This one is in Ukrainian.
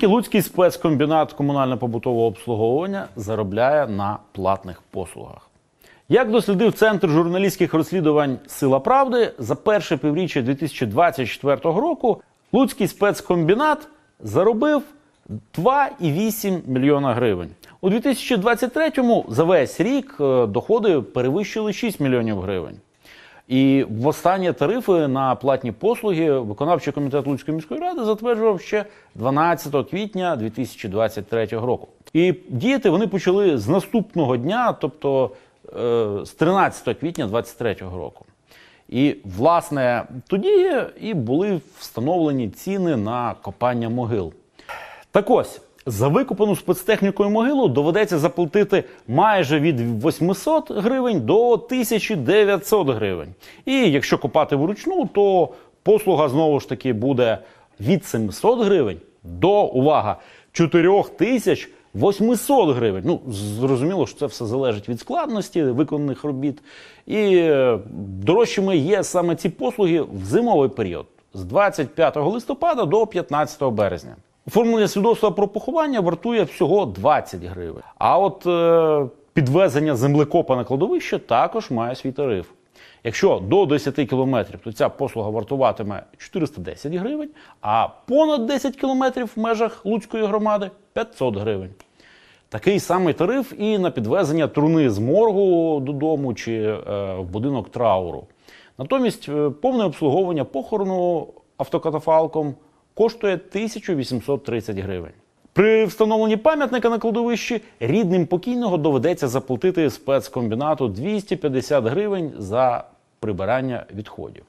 Скільки Луцький спецкомбінат комунально-побутового обслуговування заробляє на платних послугах? Як дослідив Центр журналістських розслідувань Сила правди за перше півріччя 2024 року, Луцький спецкомбінат заробив 2,8 мільйона гривень. У 2023-му за весь рік е, доходи перевищили 6 мільйонів гривень. І востаннє тарифи на платні послуги виконавчий комітет Луцької міської ради затверджував ще 12 квітня 2023 року. І діяти вони почали з наступного дня, тобто е, з 13 квітня 2023 року. І, власне, тоді і були встановлені ціни на копання могил. Так ось, за викопану спецтехнікою могилу доведеться заплатити майже від 800 гривень до 1900 гривень. І якщо копати вручну, то послуга знову ж таки буде від 700 гривень до увага 4800 гривень. Ну, зрозуміло, що це все залежить від складності виконаних робіт. І е, дорожчими є саме ці послуги в зимовий період з 25 листопада до 15 березня. Оформлення свідоцтва про поховання вартує всього 20 гривень. А от е, підвезення землекопа на кладовище також має свій тариф. Якщо до 10 кілометрів, то ця послуга вартуватиме 410 гривень, а понад 10 кілометрів в межах Луцької громади 500 гривень. Такий самий тариф і на підвезення труни з моргу додому чи е, в будинок трауру. Натомість е, повне обслуговування похорону автокатафалком коштує 1830 гривень. При встановленні пам'ятника на кладовищі рідним покійного доведеться заплатити спецкомбінату 250 гривень за прибирання відходів.